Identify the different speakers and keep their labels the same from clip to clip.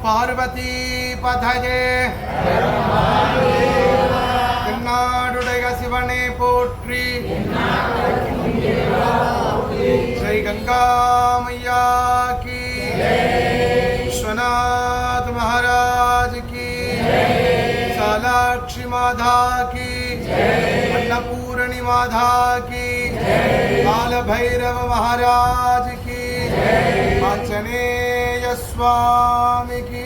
Speaker 1: பார்வதி பதஜே தென்னாடுடைய சிவனே போற்றி ஜெய் கங்கா मैया की विश्वनाथ महाराज की सालाक्षी माधा की अन्नपूर्णी माधा की काल भैरव महाराज की आंजनेय சுவாமிக்கு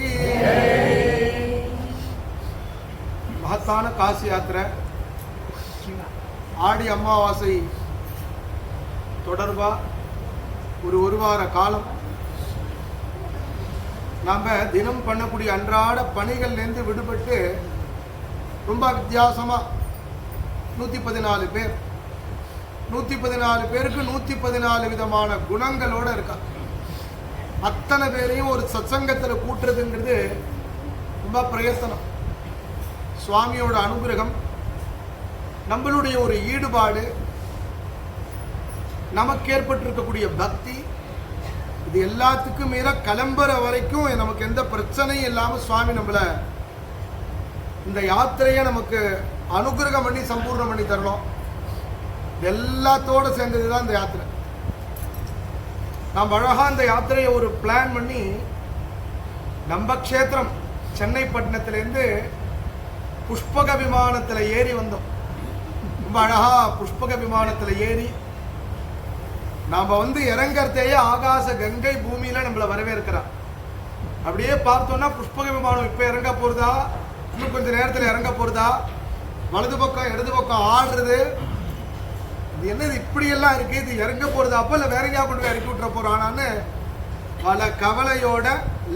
Speaker 1: மகத்தான காசி யாத்திரை. ஆடி அமாவாசை தொடர்பாக ஒரு ஒரு வார காலம். நாம் தினம் பண்ணக்கூடிய அன்றாட பணிகள்லேருந்து விடுபட்டு ரொம்ப வித்தியாசமாக நூற்றி பதினாலு பேர். நூற்றி பதினாலு பேருக்கு நூற்றி பதினாலு விதமான குணங்களோடு இருக்காங்க. அத்தனை பேரையும் ஒரு சத்சங்கத்தில் கூட்டுறதுங்கிறது ரொம்ப பிரயசனம் சுவாமியோட அனுகிரகம் நம்மளுடைய ஒரு ஈடுபாடு நமக்கு ஏற்பட்டிருக்கக்கூடிய பக்தி இது எல்லாத்துக்கும் மீற கிளம்புற வரைக்கும் நமக்கு எந்த பிரச்சனையும் இல்லாமல் சுவாமி நம்மளை இந்த யாத்திரையை நமக்கு அனுகிரகம் பண்ணி சம்பூர்ணம் பண்ணி தரணும். எல்லாத்தோடு எல்லாத்தோட சேர்ந்தது தான் இந்த யாத்திரை. நாம் அழகாக அந்த யாத்திரையை ஒரு பிளான் பண்ணி நம்ம க்ஷேத்திரம் சென்னை பட்டணத்திலேருந்து புஷ்பக விமானத்தில் ஏறி வந்தோம். ரொம்ப அழகா புஷ்பக விமானத்தில் ஏறி நாம் வந்து இறங்கிறதையே ஆகாச கங்கை பூமியில் நம்மளை வரவேற்கிறா அப்படியே பார்த்தோன்னா புஷ்பக விமானம் இப்போ இறங்க போகிறதா இன்னும் கொஞ்சம் நேரத்தில் இறங்க போகிறதா வலது பக்கம் இடது பக்கம் ஆடுறது. இது என்னது இப்படியெல்லாம் இருக்குது இது இறங்க போகிறது அப்போ இல்லை வேற எங்கேயா கொண்டு போய் இறக்கி விட்டுற போகிறானான்னு பல கவலையோட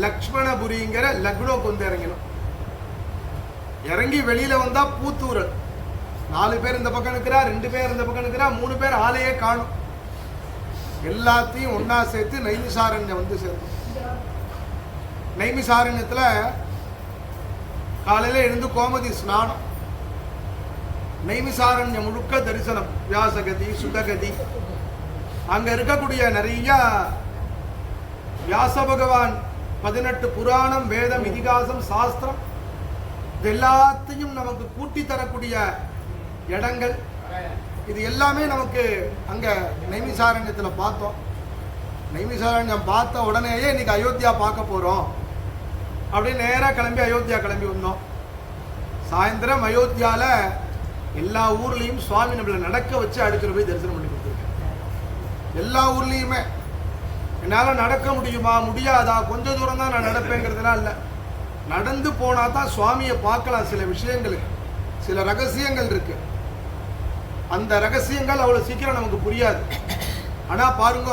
Speaker 1: லக்ஷ்மணபுரிங்கிற லக்னோக்கு வந்து இறங்கணும் இறங்கி வெளியில வந்தால் பூத்தூரல். நாலு பேர் இந்த பக்கம் இருக்கிறா ரெண்டு பேர் இந்த பக்கம் இருக்கிறா மூணு பேர் ஆளையே காணும். எல்லாத்தையும் ஒன்றா சேர்த்து நைமிசாரண்யம் வந்து சேர்ந்தோம் நைமிசாரண்யத்தில் காலையில் எழுந்து கோமதி ஸ்நானம். நைமிசாரண்யம் முழுக்க தரிசனம் வியாசகதி சுககதி அங்கே இருக்கக்கூடிய நிறைய வியாச பகவான் பதினெட்டு புராணம் வேதம் இதிகாசம் சாஸ்திரம் இது எல்லாத்தையும் நமக்கு கூட்டி தரக்கூடிய இடங்கள். இது எல்லாமே நமக்கு அங்கே நைமிசாரண்யத்துல பார்த்தோம். நைமிசாரண்யம் பார்த்த உடனேயே இன்னைக்கு அயோத்தியா பார்க்க போகிறோம் அப்படியே நேராக கிளம்பி அயோத்தியா கிளம்பி வந்தோம். சாயந்தரம் அயோத்தியாவில் எல்லா ஊர்லேயும் சுவாமி நம்மளை நடக்க வச்சு அடிச்சுட்டு போய் தரிசனம் பண்ணி கொடுத்துருக்கேன் எல்லா ஊர்லேயுமே. என்னால் நடக்க முடியுமா? முடியாதா? கொஞ்ச தூரம் தான் நான் நடப்பேங்கிறதுலாம் இல்லை. நடந்து போனால் தான் சுவாமியை பார்க்கலாம். சில விஷயங்களுக்கு சில ரகசியங்கள் இருக்கு. அந்த ரகசியங்கள் அவ்வளோ சீக்கிரம் நமக்கு புரியாது. ஆனால் பாருங்க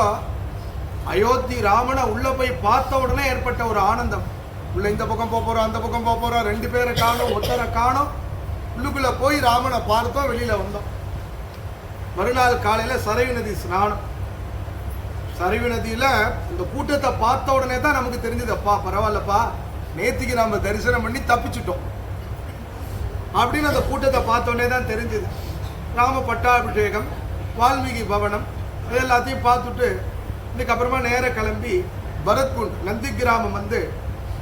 Speaker 1: அயோத்தி ராமனை உள்ளே போய் பார்த்த உடனே ஏற்பட்ட ஒரு ஆனந்தம். உள்ள இந்த பக்கம் போக போகிறோம் அந்த பக்கம் போக போகிறோம் ரெண்டு பேரை காணும் ஒருத்தரை காணும். உள்ளுக்குள்ள போய் ராமனை பார்த்தோம் வெளியில வந்தோம். மறுநாள் காலையில சரையு நதி ஸ்நானம். சரையு நதியில இந்த கூட்டத்தை பார்த்த உடனே தான் நமக்கு தெரிஞ்சதுப்பா பரவாயில்லப்பா நேத்திக்கு நாம தரிசனம் பண்ணி தப்பிச்சிட்டோம். அப்படின்னு அந்த கூட்டத்தை பார்த்த உடனே தான் தெரிஞ்சது. ராம பட்டாபிஷேகம் வால்மீகி பவனம் இது எல்லாத்தையும் பார்த்துட்டு இதுக்கப்புறமா நேர கிளம்பி பரத்குண்ட் நந்தி கிராமம் வந்து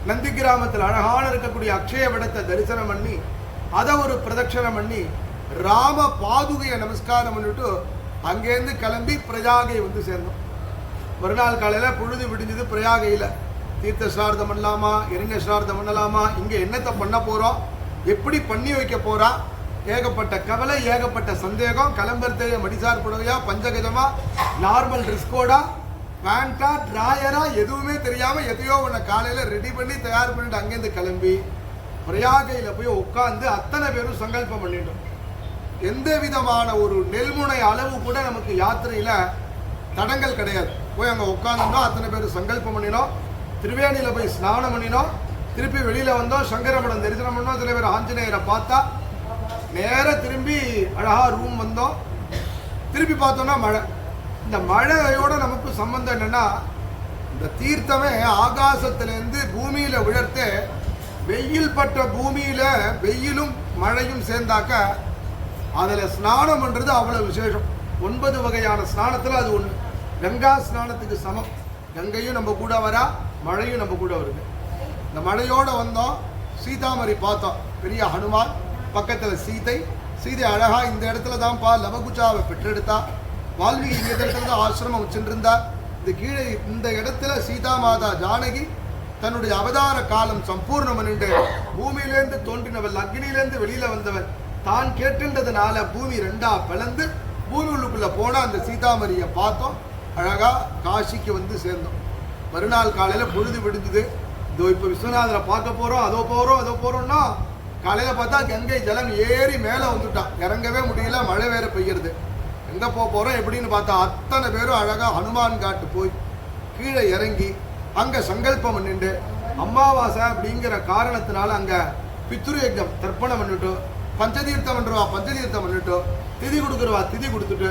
Speaker 1: நந்தி கிராமத்தில் அழகான இருக்கக்கூடிய அக்ஷய விடத்தை தரிசனம் பண்ணி அதை ஒரு பிரதட்சணம் பண்ணி ராம பாதுகையை நமஸ்காரம் பண்ணிட்டு அங்கேருந்து கிளம்பி பிரயாகை வந்து சேர்ந்தோம். மறுநாள் காலையில் பொழுது விடிஞ்சது பிரயாகையில். தீர்த்த ஸ்ரார்த்தம் பண்ணலாமா? இறங்க ஸ்ரார்த்தம் பண்ணலாமா? இங்கே என்னத்தை பண்ண போகிறோம் எப்படி பண்ணி வைக்க போகிறா ஏகப்பட்ட கவலை ஏகப்பட்ட சந்தேகம் கிளம்புறதே மடிசார் புடவையா பஞ்சகஜமா நார்மல் ட்ரெஸ்கோடா பேண்டா ட்ராயரா எதுவுமே தெரியாமல் எதையோ உன்னை காலையில் ரெடி பண்ணி தயார் பண்ணிட்டு அங்கேருந்து கிளம்பி பிரயாகையில் போய் உட்கார்ந்து அத்தனை பேரும் சங்கல்பம் பண்ணிட்டோம். எந்த விதமான ஒரு நெல்முனை அளவு கூட நமக்கு யாத்திரையில் தடங்கள் கிடையாது. போய் அங்கே உட்காந்துட்டோம் அத்தனை பேர் சங்கல்பம் பண்ணினோம். திருவேணியில் போய் ஸ்நானம் பண்ணினோம். திருப்பி வெளியில் வந்தோம். சங்கரமடம் தரிசனம் பண்ணோம். சில பேர் ஆஞ்சநேயரை பார்த்தா நேராக திரும்பி அழகாக ரூம் வந்தோம். திருப்பி பார்த்தோம்னா மழை. இந்த மழையோட நமக்கு சம்பந்தம் என்னென்னா இந்த தீர்த்தமே ஆகாசத்துலேருந்து பூமியில் விழர்த்து வெயில் பட்ட பூமியில் வெயிலும் மழையும் சேர்ந்தாக்க அதில் ஸ்நானம் அவ்வளோ விசேஷம். ஒன்பது வகையான ஸ்நானத்தில் அது ஒன்று கங்கா ஸ்நானத்துக்கு சமம். கங்கையும் நம்ம கூட வரா மழையும் நம்ம கூட வருது. இந்த மழையோடு வந்தோம் சீதாமரி பார்த்தோம். பெரிய ஹனுமான் பக்கத்தில் சீதை. சீதை அழகாக இந்த இடத்துல தான்ப்பா லவகுச்சாவை பெற்றெடுத்தா. வால்மீகி இந்த இடத்துல தான் ஆசிரமம் வச்சுருந்தா. இந்த கீழே இந்த இடத்துல சீதா மாதா ஜானகி தன்னுடைய அவதார காலம் சம்பூர்ணம் என்று பூமியிலேருந்து தோன்றினவள் அக்னியிலேருந்து வெளியில வந்தவன் தான் கேட்டுன்றதுனால பூமி ரெண்டா பிளந்து பூமி உள்ளுக்குள்ள போனா அந்த சீதாமரியை பார்த்தோம். அழகா காசிக்கு வந்து சேர்ந்தோம். மறுநாள் காலையில பொழுது விடுஞ்சுது. இதோ இப்போ விஸ்வநாதரை பார்க்க போறோம் அதோ போறோம் அதோ போறோம்னா காலையில பார்த்தா கங்கை ஜலம் ஏறி மேலே வந்துட்டான். இறங்கவே முடியல மழை வேற பெய்யறது. எங்க போக போறோம் எப்படின்னு பார்த்தா அத்தனை பேரும் அழகா ஹனுமான் காட்டு போய் கீழே இறங்கி அங்க சங்கல்பம் பண்ணிட்டு அமாவாசை அப்படிங்கிற காரணத்தினால அங்க பித்ரு யஜ்ஞம் தர்ப்பணம் பண்ணிட்டு பஞ்சதீர்த்தம் பண்றவா பஞ்சதீர்த்தம் பண்ணிட்டு திதி கொடுக்குறவா திதி கொடுத்துட்டு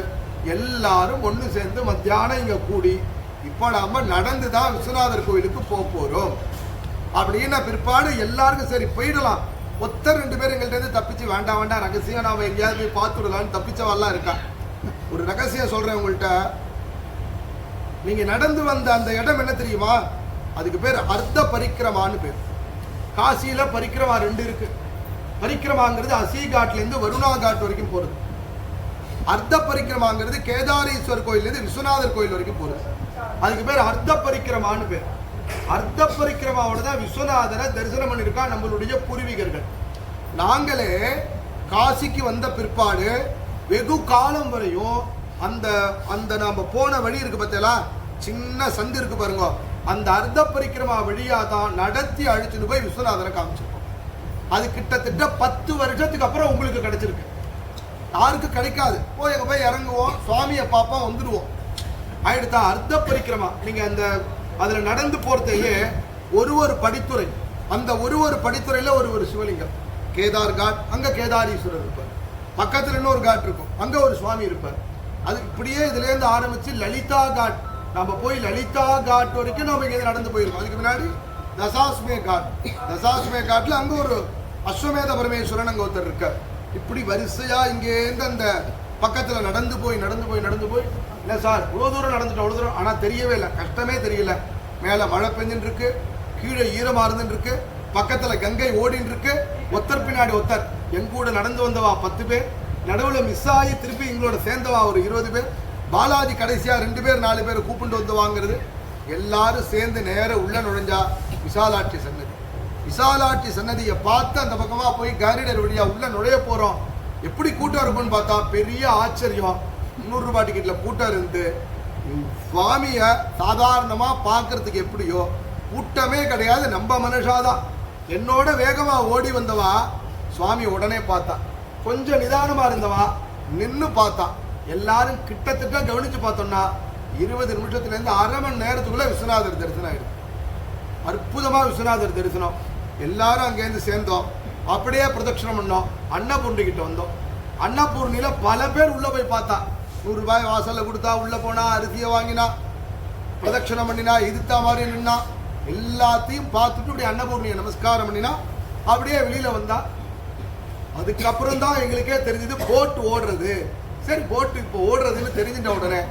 Speaker 1: எல்லாரும் ஒன்று சேர்ந்து மத்தியானம் இங்க கூடி இப்போ நாம நடந்து தான் விஸ்வநாதர் கோயிலுக்கு போக போறோம். அப்படின்னா பிற்பாடு எல்லாருக்கும் சரி போயிடலாம். ஒத்தர் ரெண்டு பேர் எங்கள்கிட்ட இருந்து தப்பிச்சு வேண்டாம் வேண்டாம் ரகசியம் நாம எங்கேயாவது போய் பார்த்துடலாம்னு தப்பிச்சவெல்லாம் இருக்கா? ஒரு ரகசியம் சொல்றேன் உங்கள்கிட்ட நீங்க நடந்து வந்த அந்த இடம் என்ன தெரியுமா? அதுக்கு பேர் அர்த்த பரிக்கிரமான்னு பேர். காசியில பரிக்கிரமா ரெண்டு இருக்கு. பரிக்கிரமாங்கிறது அசி இருந்து வருணா காட் வரைக்கும் போறது. அர்த்த பரிக்கிரமாங்கிறது கேதாரீஸ்வர் கோயிலேருந்து இருந்து விஸ்வநாதர் கோயில் வரைக்கும் போறது. அதுக்கு பேர் அர்த்த பரிக்கிரமான்னு பேர். அர்த்த பரிக்கிரமாவோட தான் விஸ்வநாதரை தரிசனம் பண்ணியிருக்கா நம்மளுடைய பூர்வீகர்கள். நாங்களே காசிக்கு வந்த பிற்பாடு வெகு காலம் வரையும் அந்த அந்த நாம் போன வழி இருக்கு பார்த்தீங்களா? சின்ன சந்து இருக்கு பாருங்க. அந்த அர்த்த பரிக்கிரமா வழியாக தான் நடத்தி அழிச்சுட்டு போய் விஸ்வநாதனை காமிச்சிருக்கோம். அது கிட்டத்தட்ட பத்து வருஷத்துக்கு அப்புறம் உங்களுக்கு கிடைச்சிருக்கு. யாருக்கு கிடைக்காது. போய் அங்கே போய் இறங்குவோம். சுவாமியை பார்ப்போம் வந்துடுவோம். ஆயிடுதா? அர்த்த பரிக்கிரமா. நீங்கள் அந்த அதில் நடந்து போகிறதையே ஒரு ஒரு படித்துறை. அந்த ஒரு ஒரு படித்துறையில் ஒரு ஒரு சிவலிங்கம். கேதார் காட் அங்கே கேதாரீஸ்வரர் இருப்பார். பக்கத்தில் இன்னொரு காட் இருக்கும். அங்கே ஒரு சுவாமி இருப்பார். அது இப்படியே இதுலேருந்து ஆரம்பித்து ஆரம்பிச்சு லலிதா காட். நம்ம போய் லலிதா காட் வரைக்கும் நம்ம இங்கே நடந்து போயிருக்கோம். அதுக்கு முன்னாடி தசாஸ்மே காட். தசாஸ்மே காட்டில் அங்கே ஒரு அஸ்வமேத பரமேஸ்வரன் அங்கே ஒருத்தர் இருக்கார். இப்படி வரிசையாக இங்கேருந்து அந்த பக்கத்தில் நடந்து போய் நடந்து போய் நடந்து போய் இல்லை சார் இவ்வளோ தூரம் நடந்துட்டோம் அவ்வளோ தூரம் ஆனால் தெரியவே இல்லை கஷ்டமே தெரியல. மேலே மழை பெஞ்சுட்டு இருக்கு கீழே ஈரமாக இருந்துட்டு பக்கத்தில் கங்கை ஓடின்னு இருக்கு ஒத்தர் பின்னாடி ஒத்தர் எங்கூட நடந்து வந்தவா பத்து பேர். நடுவில் மிஸ் ஆகி திருப்பி எங்களோட சேர்ந்தவா ஒரு இருபது பேர். பாலாஜி கடைசியாக ரெண்டு பேர் நாலு பேர் கூப்பிட்டு வந்து வாங்குறது. எல்லாரும் சேர்ந்து நேர உள்ள நுழைஞ்சா விசாலாட்சி சன்னதி. விசாலாட்சி சன்னதியை பார்த்து அந்த பக்கமாக போய் காரிடர் வழியாக உள்ள நுழைய போகிறோம் எப்படி கூட்டம் இருக்கும்னு பார்த்தா பெரிய ஆச்சரியம். முந்நூறு டிக்கெட்டில் கூட்டம் இருந்து சுவாமியை சாதாரணமாக பார்க்குறதுக்கு பார்க்கறதுக்கு எப்படியோ கூட்டமே கிடையாது. நம்ம மனுஷாதான். என்னோட வேகமாக ஓடி வந்தவா சுவாமி உடனே பார்த்தா. கொஞ்சம் நிதானமாக இருந்தவா? நின்று பார்த்தான் எல்லாரும் கிட்டத்தட்ட கவனித்து பார்த்தோம்னா இருபது நிமிஷத்துலேருந்து அரை மணி நேரத்துக்குள்ளே விஸ்வநாதர் தரிசனம் ஆயிடுது. அற்புதமாக விஸ்வநாதர் தரிசனம். எல்லாரும் அங்கேருந்து சேர்ந்தோம். அப்படியே பிரதட்சணம் பண்ணோம். அன்னபூர்ணிக்கிட்ட வந்தோம். அன்னபூர்ணியில் பல பேர் உள்ளே போய் பார்த்தா. நூறுரூபாய் வாசலில் கொடுத்தா உள்ளே போனா அரிசியை வாங்கினா பிரதட்சணம் பண்ணினா இதுத்தா மாதிரி நின்னா எல்லாத்தையும் பார்த்துட்டு இப்படி அன்னபூர்ணியை நமஸ்காரம் பண்ணினா அப்படியே வெளியில் வந்தால் அதுக்கப்புறம் தான் எங்களுக்கே தெரிஞ்சது போட் ஓடுறது. சரி போட்டு இப்போ ஓடுறதுன்னு தெரிஞ்சிட்ட உடனே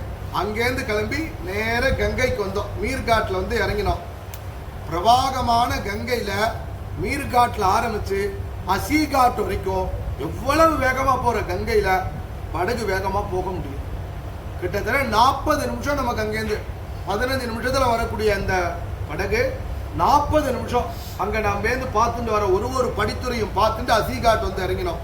Speaker 1: அங்கேருந்து கிளம்பி நேர கங்கைக்கு வந்தோம். மீர்காட்டில் வந்து இறங்கினோம். பிரபாகமான கங்கையில் மீர்காட்டில் ஆரம்பித்து அசிகாட் வரைக்கும் எவ்வளவு வேகமாக போகிற கங்கையில் படகு வேகமாக போக முடியும். கிட்டத்தட்ட நாற்பது நிமிஷம் நமக்கு அங்கேருந்து பதினஞ்சு நிமிஷத்தில் வரக்கூடிய அந்த படகு நாற்பது நிமிஷம். அங்கே நாம் வேந்து பார்த்துட்டு வர ஒரு ஒரு படித்துறையும் பார்த்துட்டு அசிகாட் வந்து இறங்கினோம்.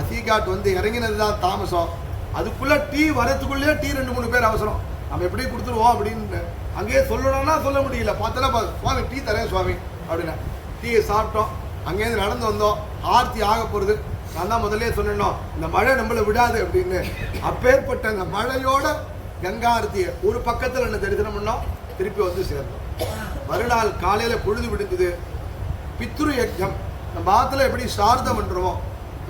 Speaker 1: அசிகாட் வந்து இறங்கினது தான் தாமசம். அதுக்குள்ளே டீ வரத்துக்குள்ளேயே டீ ரெண்டு மூணு பேர் அவசரம். நம்ம எப்படி கொடுத்துருவோம் அப்படின்னு அங்கேயே சொல்லணும்னா சொல்ல முடியல. பார்த்தா சுவாமி டீ தரேன் சுவாமி அப்படின்னா. டீயை சாப்பிட்டோம். அங்கேருந்து நடந்து வந்தோம். ஆர்த்தி ஆக போகிறது நான் தான் முதல்ல சொல்லணும் இந்த மழை நம்மளை விடாது அப்படின்னு. அப்பேற்பட்ட அந்த மழையோட கங்கா ஆர்த்தியை ஒரு பக்கத்தில் என்ன தரிசனம் பண்ணோம். திருப்பி வந்து சேர்ந்தோம். மறுநாள் காலையில் பொழுது விடுந்தது பித்ரு யஜ்ஞம். நம்ம ஆற்றுல எப்படி சார்தம் பண்ணுறோமோ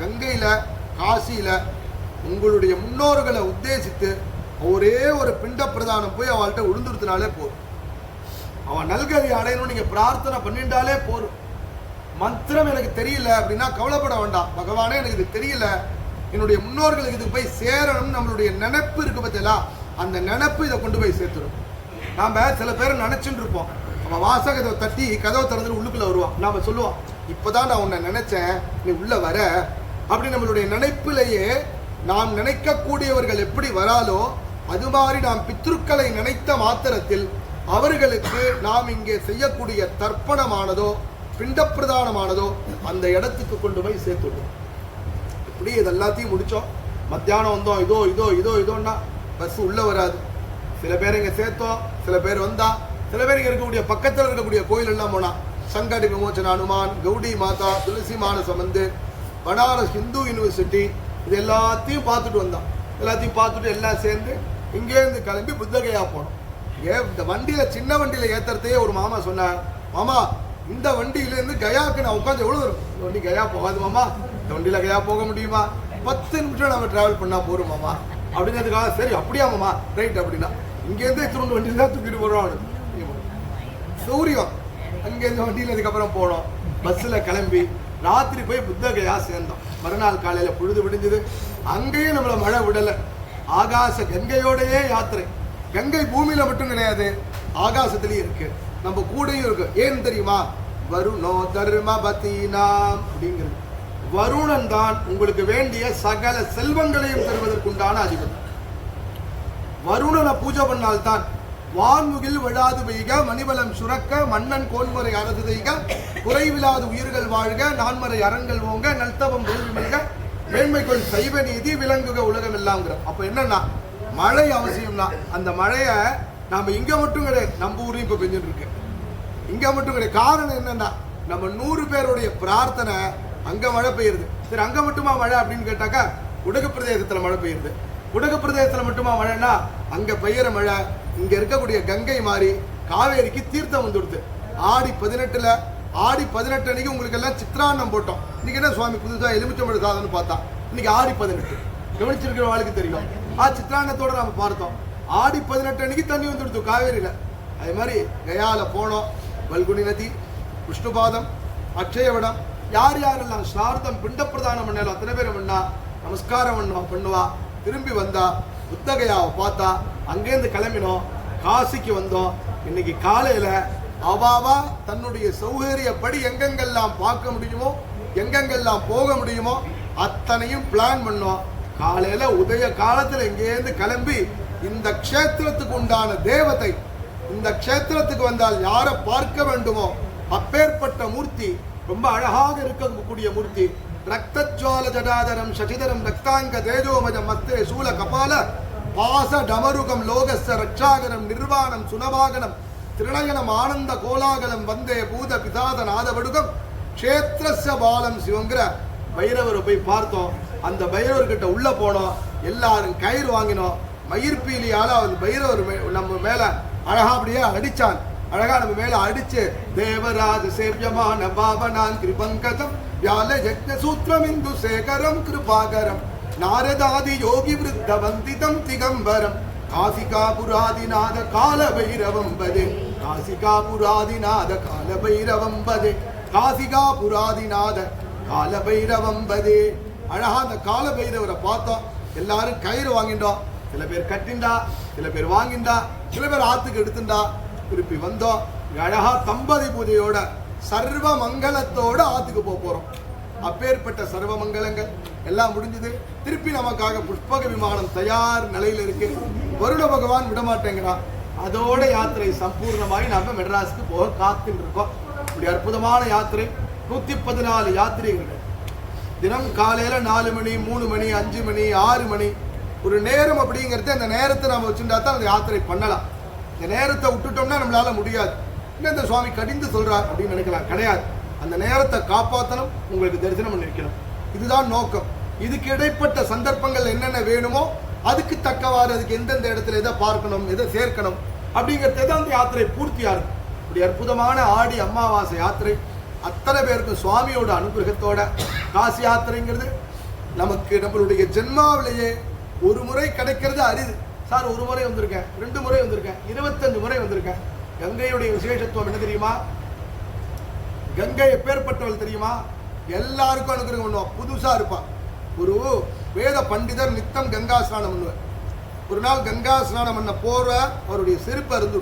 Speaker 1: கங்கையில் காசியில் உங்களுடைய முன்னோர்களை உத்தேசித்து ஒரே ஒரு பிண்ட பிரதானம் போய் அவள்கிட்ட உளுந்துருத்தினாலே போதும். அவன் நல்கதி அடையணும்னு நீங்கள் பிரார்த்தனை பண்ணிட்டாலே போதும். மந்திரம் எனக்கு தெரியல அப்படின்னா கவலைப்பட வேண்டாம். பகவானே எனக்கு இது தெரியல. என்னுடைய முன்னோர்களுக்கு இது போய் சேரணும் நம்மளுடைய நினைப்பு இருக்கு பார்த்தீங்களா? அந்த நினைப்பு இதை கொண்டு போய் சேர்த்துடும் நாம் சில பேர் நினச்சிட்டு இருப்போம். அவன் வாசகத்தை தட்டி கதவை திறந்து உள்ளுக்குள்ளே வருவான். நாம சொல்லுவோம் இப்பதான் நான் உன்னை நினைச்சேன். நீ உள்ளே வர. அப்படி நம்மளுடைய நினைப்பிலேயே நாம் நினைக்கக்கூடியவர்கள் எப்படி வராலோ அது மாதிரி நாம் பித்ருக்களை நினைத்த மாத்திரத்தில் அவர்களுக்கு நாம் இங்கே செய்யக்கூடிய தர்ப்பணமானதோ பிண்டப்பிரதானமானதோ அந்த இடத்துக்கு கொண்டு போய் சேர்த்துடுவோம் இப்படி இது எல்லாத்தையும் முடித்தோம் மத்தியானம் வந்தோம் இதோ இதோ இதோ இதோன்னா பஸ் உள்ளே வராது. சில பேர் இங்கே சேர்த்தோம் சில பேர் வந்தால் சில பேர் இருக்கக்கூடிய பக்கத்தில் இருக்கக்கூடிய கோயில் எல்லாம் போனா சங்கடி விமோச்சன அனுமான் கௌடி மாதா துளசி மானச மந்திர் பனாரஸ் ஹிந்து யூனிவர்சிட்டி இது எல்லாத்தையும் பார்த்துட்டு வந்தான். எல்லாத்தையும் பார்த்துட்டு எல்லாம் சேர்ந்து இங்கேருந்து கிளம்பி புத்தகையாக போனோம். ஏ இந்த வண்டியில் சின்ன வண்டியில் ஏற்றுறதையே ஒரு மாமா சொன்னார். மாமா இந்த வண்டியிலேருந்து கயாவுக்கு கயாக்கு நான் உட்காந்து எவ்வளோ இருக்கும் இந்த வண்டி கயா போகாது மாமா. இந்த வண்டியில் கயா போக முடியுமா? பத்து நிமிஷம் நம்ம டிராவல் பண்ணால் போகிறோம் மாமா. அப்படிங்கிறதுக்காக சரி அப்படியா மாமா? ரைட் அப்படின்னா. இங்கேருந்து இத்திருண்டு வண்டியில தான் தூக்கிட்டு போகிறோம் சௌரியம் அங்கேருந்து வண்டியில் அதுக்கப்புறம் போனோம். பஸ்ஸில் கிளம்பி ராத்திரி போய் புத்தகையா சேர்ந்தோம். மறுநாள் காலையில் பொழுது விடிஞ்சது. அங்கேயும் நம்மளை மழை விடலை. ஆகாச கங்கையோடையே யாத்திரை. கங்கை பூமியில மட்டும் கிடையாது ஆகாசத்துலேயும் இருக்கு. நம்ம கூடயும் இருக்கு. ஏன்னு தெரியுமா? வருணோ தர்மபதீனாம் அப்படிங்கிறது. வருணன் தான் உங்களுக்கு வேண்டிய சகல செல்வங்களையும் தருவதற்குண்டான அதிபதி. வருணனை பூஜை பண்ணால்தான் வான்முகில் விழாது பெய்க மணிவலம் சுரக்க மன்னன் கோன்முறை அரசு செய்க குறைவிலாது உயிர்கள் வாழ்க நான்மறை அறங்கள் ஓங்க நல்தவம் வேள்வி மேன்மை கொள் சைவ நீதி விளங்குக உலகம் எல்லாங்கிற. அப்போ என்னன்னா மழை அவசியம்னா அந்த மழையை நாம் இங்கே மட்டும் கிடையாது நம்ம ஊரையும் இப்போ பெஞ்சுட்டு இருக்கு இங்கே மட்டும் கிடையாது. காரணம் என்னன்னா நம்ம நூறு பேருடைய பிரார்த்தனை அங்கே மழை பெய்யுது. சரி அங்கே மட்டுமா மழை அப்படின்னு கேட்டாக்கா உடகு பிரதேசத்தில் மழை பெய்யுது. உடகு பிரதேசத்தில் மட்டுமா மழைன்னா அங்கே பெய்கிற மழை இங்க இருக்கக்கூடிய கங்கை மாறி காவேரிக்கு தீர்த்தம் வந்துடுது ஆடி பதினெட்டுல ஆடி பதினெட்டு அன்னைக்கு உங்களுக்கு எல்லாம் சித்ராண்ணம் போட்டோம். இன்னைக்கு என்ன சுவாமி புதுசா எலுமிச்சம்பழ சாதம்னு பார்த்தா இன்னைக்கு ஆடி பதினெட்டு. கவனிச்சிருக்கிற வாழ்க்கை தெரியும்? ஆ சித்ராண்ணத்தோட நாம பார்த்தோம். ஆடி பதினெட்டு அன்னைக்கு தண்ணி வந்துடுது காவேரியில. அதே மாதிரி கயால போனோம் வல்குனி நதி விஷ்ணுபாதம் அக்ஷயவடம். யார் யாரெல்லாம் ஸ்நார்த்தம் பிண்ட பிரதானம் பண்ணாலும் அத்தனை பேரும் பண்ணா நமஸ்காரம் பண்ணா பண்ணுவா. திரும்பி வந்தா புத்தகையாவை பார்த்தா அங்கேருந்து கிளம்பினோம். காசிக்கு வந்தோம். இன்னைக்கு காலையில அவாவா தன்னுடைய சௌகரியப்படி எங்கெங்கெல்லாம் பார்க்க முடியுமோ எங்கெங்கெல்லாம் போக முடியுமோ அத்தனையும் பிளான் பண்ணோம். காலையில உதய காலத்துல இங்கேருந்து கிளம்பி இந்த க்ஷேத்திரத்துக்கு உண்டான தேவதை இந்த க்ஷேத்திரத்துக்கு வந்தால் யாரை பார்க்க வேண்டுமோ அப்பேற்பட்ட மூர்த்தி ரொம்ப அழகாக இருக்கக்கூடிய மூர்த்தி. ரக்தஜ்வால ஜடாதரம் சசிதரம் ரக்தாங்க தேஜோமஜ மத்தே சூல கபால பாச டமருகம் லோகஸ்த ரட்சாகரம் நிர்வாணம் சுனபாகனம் திருநயனம் ஆனந்த கோலாகலம் வந்தே பூத பிதாத நாதவடுகம் க்ஷேத்திரஸ்ய பாலம் சிவங்கிற பைரவரை போய் பார்த்தோம். அந்த பைரவர்கிட்ட உள்ளே போனோம். எல்லாரும் கயிறு வாங்கினோம். மயிர்பீலியால் அவர் பைரவர் மே- நம்ம மேலே அழகா அப்படியே அடிச்சான். அழகா நம்ம மேல அடிச்சு தேவராஜ சேவியமான பாவனான் கிருபங்கதம் வியால யக்ன சூத்திரம் இந்து சேகரம் கிருபாகரம். நாரதாதி யோகி விருத்த வந்திதம் திகம்பரம். காசிகா புராதிநாத கால பைரவம் பதே காசிகா புராதிநாத கால பைரவம் பதே காசிகா புராதிநாத கால பைரவம் பதே அழகா அந்த கால பைரவரை பார்த்தோம் எல்லாரும் கயிறு வாங்கிட்டோம் சில பேர் கட்டிண்டா சில பேர் வாங்கிண்டா சில பேர் ஆத்துக்கு எடுத்துண்டா திருப்பி வந்தோம் அழகா தம்பதி பூஜையோட சர்வ மங்களத்தோட ஆத்துக்கு போக போறோம். அப்பேற்பட்ட சர்வ மங்களங்கள் எல்லாம் முடிஞ்சது. திருப்பி நமக்காக புஷ்பக விமானம் தயார் நிலையில் இருக்கு. வருட பகவான் விடமாட்டேங்கிறான். அதோட யாத்திரை சம்பூர்ணமாய் நாம மெட்ராஸுக்கு போக காத்துட்டு இருக்கோம் இப்படி அற்புதமான யாத்திரை. நூத்தி பதினாலு யாத்திரைகள். தினம் காலையில நாலு மணி மூணு மணி அஞ்சு மணி ஆறு மணி. ஒரு நேரம் அப்படிங்கிறது அந்த நேரத்தை நம்ம வச்சுட்டா தான் அந்த யாத்திரை பண்ணலாம். இந்த நேரத்தை விட்டுட்டோம்னா நம்மளால முடியாது. என்ன இந்த சுவாமி கடிந்து சொல்றார் அப்படின்னு நினைக்கலாம். கிடையாது. அந்த நேரத்தை காப்பாற்றணும் உங்களுக்கு தரிசனம் பண்ணிருக்கணும் இதுதான் நோக்கம். இதுக்கு இடைப்பட்ட சந்தர்ப்பங்கள் என்னென்ன வேணுமோ அதுக்கு தக்கவாறு அதுக்கு எந்தெந்த இடத்துல எதை பார்க்கணும் எதை சேர்க்கணும் அப்படிங்கிறது தான் அந்த யாத்திரை பூர்த்தியாக இருக்கும் இப்படி அற்புதமான ஆடி அமாவாசை யாத்திரை அத்தனை பேருக்கும் சுவாமியோட அனுகிரகத்தோட காசி யாத்திரைங்கிறது நமக்கு நம்மளுடைய ஜென்மாவிலேயே ஒரு முறை கிடைக்கிறது அரிது. சார் ஒரு முறை வந்திருக்கேன் ரெண்டு முறை வந்திருக்கேன் இருபத்தஞ்சு முறை வந்திருக்கேன். கங்கையுடைய விசேஷத்துவம் என்ன தெரியுமா? கங்கை எப்பேற்பட்டவள் தெரியுமா? எல்லாருக்கும் அனுகிரகம் பண்ணுவான் புதுசாக இருப்பான் ஒரு வேத பண்டிதர் நித்தம் கங்கா ஸ்நானம் பண்ணுவார். ஒரு நாள் கங்கா ஸ்நானம் பண்ண போற அவருடைய செருப்பு அருந்து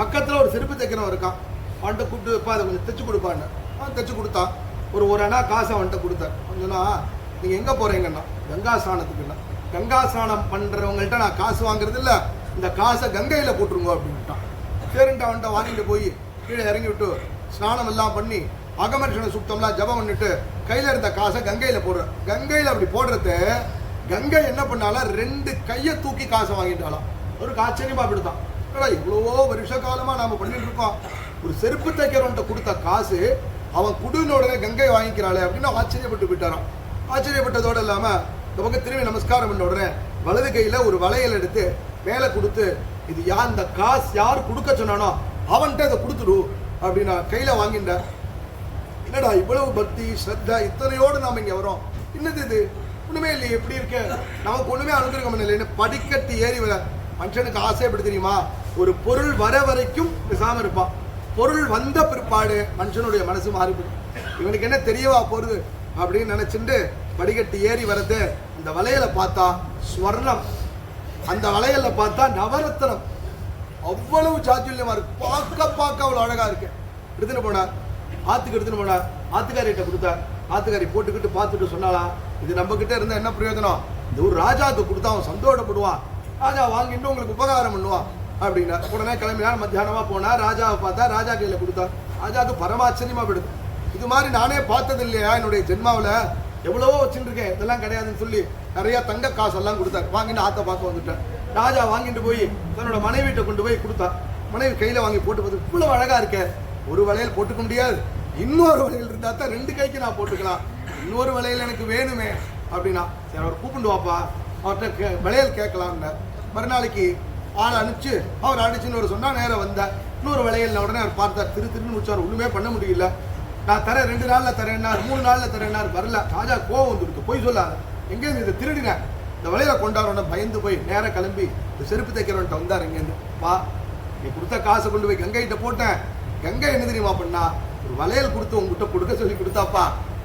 Speaker 1: பக்கத்தில் ஒரு செருப்பு தைக்கிறவன் இருக்கான். அவன்கிட்ட கூப்பிட்டு வைப்பா அதை கொஞ்சம் தைச்சு கொடுப்பான்னு. அவன் தைச்சு கொடுத்தான் ஒரு ஒரு அண்ணா காசை அவன்கிட்ட கொடுத்தேன். கொஞ்சம்னா நீங்கள் எங்கே போகிறீங்கண்ணா கங்கா ஸ்நானத்துக்குன்னா கங்கா ஸ்நானம் பண்ணுறவங்கள்ட்ட நான் காசு வாங்குறது இல்லை. இந்த காசை கங்கையில் போட்டுருங்க அப்படின்ட்டான். சரின்ட்டு அவன்கிட்ட வாங்கிட்டு போய் கீழே இறங்கி விட்டு ஸ்நானம் எல்லாம் பண்ணி அகமர்ஷன சுத்தம்லாம் ஜபம் பண்ணிட்டு கையில் இருந்த காசை கங்கையில் போடுறேன் கங்கையில் அப்படி போடுறது கங்கை என்ன பண்ணாலும் ரெண்டு கையை தூக்கி காசை வாங்கிட்டாலாம் ஒரு ஆச்சரியமாக அப்படி தான் என்னடா இவ்வளவோ வருஷ காலமாக நாம் பண்ணிட்டு இருக்கோம். ஒரு செருப்பு தைக்கிறவன்ட்ட கொடுத்த காசு அவன் குடுன உடனே கங்கை வாங்கிக்கிறாளே அப்படின்னு ஆச்சரியப்பட்டு போயிட்டாரான் ஆச்சரியப்பட்டதோடு இல்லாமல் இந்த பக்கம் திரும்பி நமஸ்காரம் பண்ண உடனே வலது கையில் ஒரு வளையல் எடுத்து மேலே கொடுத்து இது யார் இந்த காசு யார் கொடுக்க சொன்னானோ அவன்கிட்ட இதை கொடுத்துடு. அப்படின்னு நான் வாங்கிட்டார் என்னடா இவ்வளவு பக்தி ஸ்ரத்தா இத்தனையோடு நாம் இங்கே வரோம். என்னது இது? ஒன்றுமே இல்லையே எப்படி இருக்க. நமக்கு ஒன்றுமே அனுகிரகம் இல்லைன்னு படிக்கட்டு ஏறி வர. மனுஷனுக்கு ஆசை எப்படி தெரியுமா? ஒரு பொருள் வர வரைக்கும் பேசாமல் இருப்பான். பொருள் வந்த பிற்பாடு மனுஷனுடைய மனசு மாறிவிடும் இவனுக்கு என்ன தெரியவா போகிறது அப்படின்னு நினச்சிட்டு படிக்கட்டு ஏறி வரது இந்த வளையலை பார்த்தா ஸ்வர்ணம். அந்த வளையல்ல பார்த்தா நவரத்னம். அவ்வளவு சாத்துல்யமா இருக்கு. பார்க்க பார்க்க அவ்வளவு அழகா இருக்கு எடுத்துன்னு போனார். ஆத்துக்கு எடுத்துன்னு போனார். ஆத்துக்காரிட்ட கொடுத்தார். ஆத்துக்காரி போட்டுக்கிட்டு பார்த்துட்டு சொன்னாலாம் இது நம்ம கிட்ட இருந்தா என்ன பிரயோஜனம்? இந்த ஒரு ராஜாவுக்கு கொடுத்தா அவன் சந்தோஷப்படுவான். ராஜா வாங்கிட்டு உங்களுக்கு உபகாரம் பண்ணுவான். அப்படின்னா உடனே கிளம்பினார். மத்தியானமா போனா ராஜாவை பார்த்தா ராஜா கையில கொடுத்தா ராஜாவுக்கு பரமாச்சரியமா போயிடுது. இது மாதிரி நானே பார்த்தது இல்லையா? என்னுடைய ஜென்மாவில் எவ்வளவோ வச்சுட்டு இருக்கேன் இதெல்லாம் கிடையாதுன்னு சொல்லி நிறைய தங்க காசெல்லாம் கொடுத்தார். வாங்கிட்டு ஆத்த பார்க்க வந்துட்டேன். ராஜா வாங்கிட்டு போய் தன்னோட மனைவிட்ட கொண்டு போய் கொடுத்தா. மனைவி கையில் வாங்கி போட்டு பார்த்து இவ்வளோ அழகாக இருக்க. ஒரு வளையல் போட்டுக்க முடியாது. இன்னொரு வளையல் இருந்தால் தான் ரெண்டு கைக்கு நான் போட்டுக்கலாம். இன்னொரு வளையல் எனக்கு வேணுமே அப்படின்னா சரி அவர் கூப்பிட்டு வாப்பா. அவர்கிட்ட கே வளையல் கேட்கலாம்னு. மறுநாளைக்கு ஆள் அனுப்பிச்சு அவர் அடிச்சுன்னு ஒரு சொன்னா நேரம் வந்தேன் இன்னொரு வளையல் உடனே அவர் பார்த்தார். திரு திருன்னு முடிச்சார் ஒன்றுமே பண்ண முடியல. நான் தரேன் ரெண்டு நாளில் தரேன்னார் மூணு நாளில் தரேன்னார் வரல. ராஜா கோவம் வந்துருக்கு போய் சொல்லாத. எங்கேருந்து இதை திருடினேன் இந்த வளையல கொண்டாடுறோன்னு பயந்து போய் நேராக கிளம்பி இந்த செருப்பு தைக்கிறவன்ட்ட வந்தார் இங்கேருந்து. வா நீ கொடுத்த காசை கொண்டு போய் கங்கைகிட்ட போட்டேன். கங்கை என்ன தெரியுமா பண்ணா? ஒரு வளையல் கொடுத்து உங்ககிட்ட கொடுக்க சொல்லி கொடுத்தாப்பா.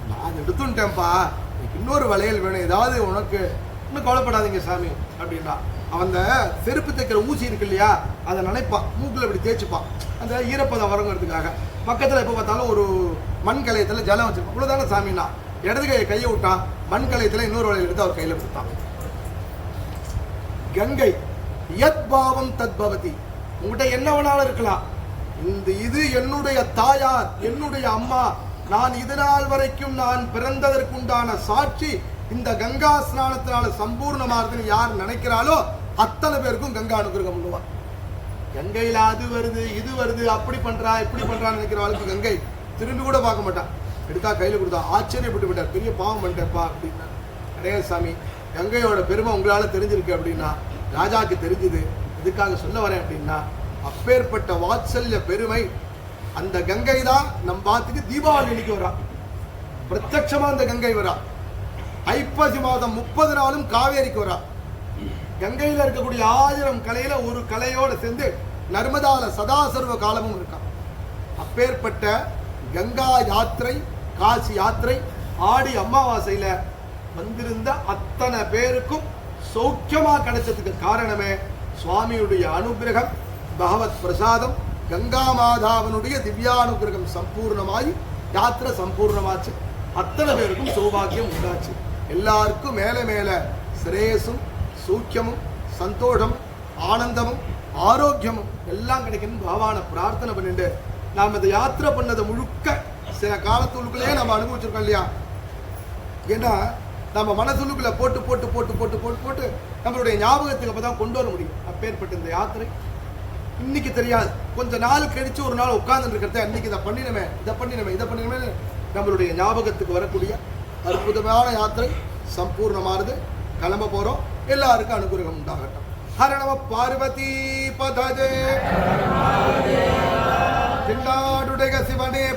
Speaker 1: நான் எடுத்துட்டேன்ப்பா. எனக்கு இன்னொரு வளையல் வேணும். ஏதாவது உனக்கு. இன்னும் கவலைப்படாதீங்க சாமி அப்படின்னா. அவன் அந்த செருப்பு தைக்கிற ஊசி இருக்கு இல்லையா அதை நினைப்பான். மூக்கில் இப்படி தேய்ச்சிப்பான். அந்த ஈரப்பதம் வரங்கிறதுக்காக பக்கத்தில் எப்போ பார்த்தாலும் ஒரு மண் கலையத்தில் ஜலம் வச்சிருப்பான். இவ்வளோதானே சாமின்னா. இடது கையை கையை விட்டான். மண் கலையத்தில் இன்னொரு வளையல் எடுத்து அவர் கையில் கொடுத்தான். கங்கை. யத் பாவம் தத் பவதி உங்கள்கிட்ட என்ன வேணாலும் இருக்கலாம். இந்த இது என்னுடைய தாயார் என்னுடைய அம்மா. நான் இது நாள் வரைக்கும் நான் பிறந்ததற்குண்டான சாட்சி இந்த கங்கா ஸ்நானத்தினால சம்பூர்ணமாகுதுன்னு யார் நினைக்கிறாளோ அத்தனை பேருக்கும் கங்கா அனுகிரகம் பண்ணுவார் கங்கையில அது வருது இது வருது அப்படி பண்றா இப்படி பண்றான்னு நினைக்கிறவளுக்கு கங்கை திரும்பி கூட பார்க்க மாட்டான். எடுத்தா கையில கொடுத்தா ஆச்சரியப்பட்டு விட்டார். பெரிய பாவம் பண்ணிட்டேப்பா அப்படின்னா கிடையாது சாமி கங்கையோட பெருமை உங்களால் தெரிஞ்சிருக்கு அப்படின்னா ராஜாக்கு தெரிஞ்சுது இதுக்காக சொல்ல வரேன் அப்படின்னா அப்பேற்பட்ட வாத்சல்ய பெருமை அந்த கங்கை தான் நம் பாத்துக்கு தீபாவளி அன்னைக்கு வரா. பிரத்யட்சமா அந்த கங்கை வரா. ஐப்பசி மாதம் முப்பது நாளும் காவேரிக்கு வரா. கங்கையில் இருக்கக்கூடிய ஆயிரம் கலையில ஒரு கலையோடு சேர்ந்து நர்மதால சதாசர்வ காலமும் இருக்கான் அப்பேற்பட்ட கங்கா யாத்திரை காசி யாத்திரை ஆடி அமாவாசையில் வந்திருந்த அத்தனை பேருக்கும் சௌக்கியமா கிடைச்சதுக்கு காரணமே சுவாமியுடைய அனுகிரகம் பகவத் பிரசாதம் கங்கா மாதாவனுடைய திவ்யானுகிரகம் சம்பூர்ணமாயி யாத்திரை சம்பூர்ணமாச்சு. அத்தனை பேருக்கும் சௌபாகியம் உண்டாச்சு. எல்லாருக்கும் மேலே மேலே சிரேயசும் சூக்கியமும் சந்தோஷம் ஆனந்தமும் ஆரோக்கியமும் எல்லாம் கிடைக்கணும் பகவானை பிரார்த்தனை பண்ணிட்டு நாம் இந்த யாத்திரை பண்ணதை முழுக்க சில காலத்துக்குள்ளேயே நம்ம அனுபவிச்சிருக்கோம் இல்லையா? ஏன்னா நம்ம மனசுக்குள்ளே போட்டு போட்டு போட்டு போட்டு போட்டு போட்டு நம்மளுடைய ஞாபகத்துக்கு அப்போ தான் கொண்டு வர முடியும். அப்பேற்பட்ட இந்த யாத்திரை இன்னைக்கு தெரியாது. கொஞ்ச நாள் கழிச்சு ஒரு நாள் உட்கார்ந்துட்டு இருக்கிறத இன்னைக்கு இதை பண்ணினமே இதை பண்ணினமே இதை பண்ணினமே நம்மளுடைய ஞாபகத்துக்கு வரக்கூடிய அற்புதமான யாத்திரை சம்பூர்ணமானது. கிளம்ப போகிறோம் எல்லாருக்கும் அனுகிரகம் உண்டாகட்டும். ஹரணவ பார்வதி பதஜே. திண்டாடுடைய சிவனே.